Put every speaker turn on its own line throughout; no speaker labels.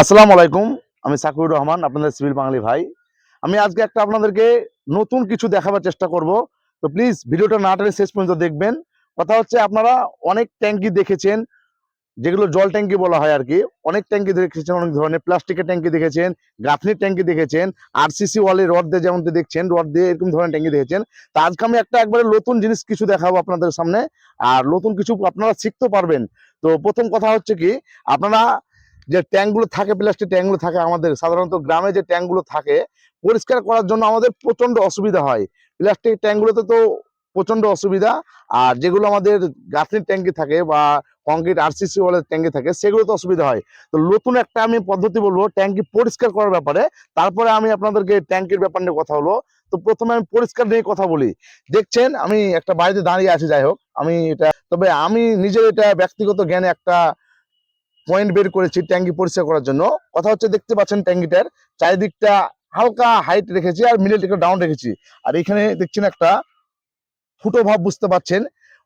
আসসালামু আলাইকুম, আমি সাকিউর রহমান, আপনাদের সিভিল বাঙালি ভাই। আমি আজকে একটা আপনাদেরকে নতুন কিছু দেখাবার চেষ্টা করব। তো প্লিজ ভিডিওটা না টেনে শেষ পর্যন্ত দেখবেন। কথা হচ্ছে আপনারা অনেক ট্যাঙ্কি দেখেছেন, যেগুলো জল ট্যাঙ্কি বলা হয় আর কি। অনেক ট্যাঙ্কি দেখেছেন, অনেক ধরনের প্লাস্টিকের ট্যাঙ্কি দেখেছেন গাঁথনির ট্যাঙ্কি দেখেছেন আরসিসি ওয়ালে রড দিয়ে যেমন দেখছেন, রড দিয়ে এরকম ধরনের ট্যাঙ্কি দেখেছেন। তা আজকে আমি একটা একবারে নতুন জিনিস কিছু দেখাবো আপনাদের সামনে। আর নতুন কিছু আপনারা শিখতে পারবেন। তো প্রথম কথা হচ্ছে কি, আপনারা যে ট্যাঙ্কগুলো থাকে প্লাস্টিক ট্যাঙ্কগুলো থাকে আমাদের, সাধারণত গ্রামে যে ট্যাঙ্কগুলো থাকে, পরিষ্কার করার জন্য আমাদের প্রচণ্ড অসুবিধা হয়। প্লাস্টিক ট্যাঙ্কগুলোতে তো প্রচণ্ড অসুবিধা, আর যেগুলো আমাদের গাঁথনির ট্যাঙ্কি থাকে বা কংক্রিট আরসিসি ওয়ালের ট্যাঙ্কি থাকে সেগুলো তো অসুবিধা হয়। তো নতুন একটা আমি পদ্ধতি বলব ট্যাঙ্কি পরিষ্কার করার ব্যাপারে। তারপরে আমি আপনাদেরকে ট্যাঙ্কির ব্যাপার নিয়ে কথা হলো তো প্রথমে আমি পরিষ্কার নিয়ে কথা বলি। দেখছেন, আমি একটা বাড়িতে দাঁড়িয়ে আছি, যাই হোক। আমি এটা, তবে আমি নিজের এটা ব্যক্তিগত জ্ঞানে একটা পয়েন্ট বের করেছি ট্যাঙ্কি পরিষ্কার করার জন্য। কথা হচ্ছে দেখতে পাচ্ছেন ট্যাঙ্কিটার চারিদিকটা হালকা হাইট রেখেছি আর মিডিল থেকে ডাউন রেখেছি। আর এখানে দেখছেন একটা ফুটো ভাব বুঝতে পাচ্ছেন।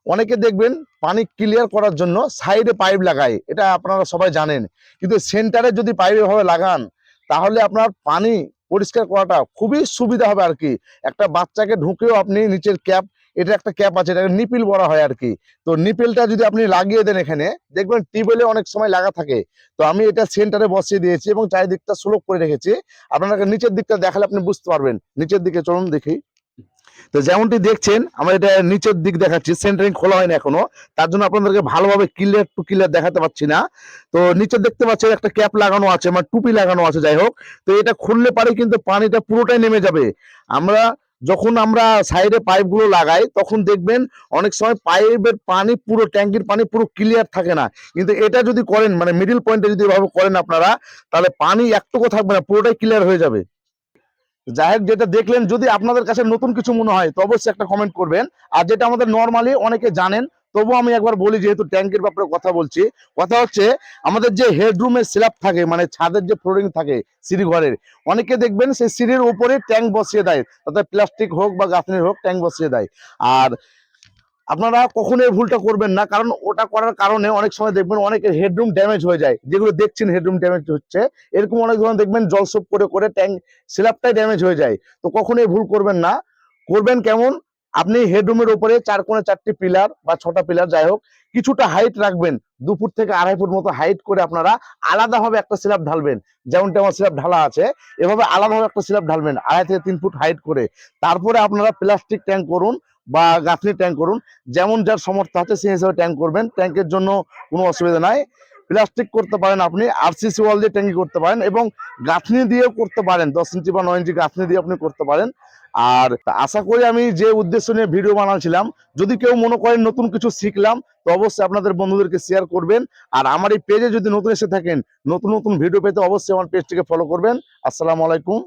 অনেকে দেখবেন পানি ক্লিয়ার করার জন্য সাইডে পাইপ লাগায়, এটা আপনারা সবাই জানেন। কিন্তু সেন্টারে যদি পাইপ এভাবে লাগান, তাহলে আপনার পানি পরিষ্কার করাটা খুবই সুবিধা হবে আর কি। একটা বাচ্চাকে ঢুকেও আপনি নিচের ক্যাপ এটা একটা ক্যাপ আছে, এটাকে নিপিল বলা হয় আর কি তো নিপিলটা যদি আপনি লাগিয়ে দেন এখানে, দেখবেন টিউবওয়েলে অনেক সময় লাগা থাকে। তো আমি এটা সেন্টারে বসিয়ে দিয়েছি এবং চারিদিকটা সুলভ করে রেখেছি। আপনাকে নিচের দিকটা দেখালে আপনি বুঝতে পারবেন। নিচের দিকে চলুন দেখি। তো যেমনটি দেখছেন, আমরা এটা নিচের দিক দেখাচ্ছি। সেন্টারিং খোলা হয়নি এখনও। তার জন্য আপনাদেরকে ভালোভাবে ক্লিয়ার টু ক্লিয়ার দেখাতে পাচ্ছি না। তো নিচে দেখতে পাচ্ছেন একটা ক্যাপ লাগানো আছে মানে টুপি লাগানো আছে, যাই হোক। তো এটা খুললে পারে কিন্তু পানিটা পুরোটাই নেমে যাবে। আমরা যখন আমরা সাইডে পাইপগুলো লাগাই, তখন দেখবেন অনেক সময় পাইপের পানি পুরো, ট্যাঙ্কির পানি পুরো ক্লিয়ার থাকে না। কিন্তু এটা যদি করেন মানে মিডিল পয়েন্টে যদি এভাবে করেন আপনারা, তাহলে পানি একটুকু থাকবে না, পুরোটাই ক্লিয়ার হয়ে যাবে। যাই যেটা দেখলেন, যদি আপনাদের কাছে নতুন কিছু মনে হয়, তো অবশ্যই একটা কমেন্ট করবেন। আর যেটা আমাদের নর্মালি অনেকে জানেন তবুও আমি একবার বলি, যেহেতু ট্যাঙ্কের ব্যাপারে কথা বলছি, কথা হচ্ছে আমাদের যে হেডরুমের স্ল্যাব থাকে মানে ছাদের যে ফ্লোরিং থাকে সিঁড়ি ঘরের, অনেকে দেখবেন সেই সিঁড়ির উপরে ট্যাঙ্ক বসিয়ে দেয়, তাতে প্লাস্টিক হোক বা গাঁথনির হোক ট্যাঙ্ক বসিয়ে দেয়। আর আপনারা কখনো এই ভুলটা করবেন না, কারণ ওটা করার কারণে অনেক সময় দেখবেন অনেকের হেডরুম ড্যামেজ হয়ে যায়, যেগুলো দেখছেন হেডরুম ড্যামেজ হচ্ছে, এরকম অনেক ধরনের দেখবেন জলসোপ করে করে ট্যাঙ্ক স্ল্যাবটাই ড্যামেজ হয়ে যায়। তো কখনো এই ভুল করবেন না, করবেন কেমন? আপনি হেডরুমের উপরে চার কোণে চারটি পিলার বা ছটা পিলার যাই হোক, কিছুটা হাইট রাখবেন। দু ফুট থেকে আড়াই ফুট মতো হাইট করে আপনারা আলাদাভাবে একটা স্ল্যাব ঢালবেন। যেমনটা আমার স্ল্যাব ঢালা আছে, এভাবে আলাদাভাবে একটা স্ল্যাব ঢালবেন, আড়াই থেকে তিন ফুট হাইট করে। তারপরে আপনারা প্লাস্টিক ট্যাঙ্ক করুন বা গাঁথনি ট্যাঙ্ক করুন, যেমন যার সমর্থ আছে সেই হিসাবে ট্যাঙ্ক করবেন। ট্যাঙ্কের জন্য কোনো অসুবিধা নাই। প্লাস্টিক করতে পারেন আপনি আরসিসি ওয়াল দিয়ে ট্যাঙ্কি করতে পারেন এবং গাঁথনি দিয়েও করতে পারেন। দশ ইঞ্চি বা নয় ইঞ্চি গাঁথনি দিয়ে আপনি করতে পারেন। আর আশা করি আমি যে উদ্দেশ্য নিয়ে ভিডিও বানাচ্ছিলাম, যদি কেউ মনে করেন নতুন কিছু শিখলাম, তো অবশ্যই আপনাদের বন্ধুদেরকে শেয়ার করবেন। আর আমার এই পেজে যদি নতুন এসে থাকেন, নতুন নতুন ভিডিও পেতে অবশ্যই আমার পেজটিকে ফলো করবেন। আসসালামু আলাইকুম।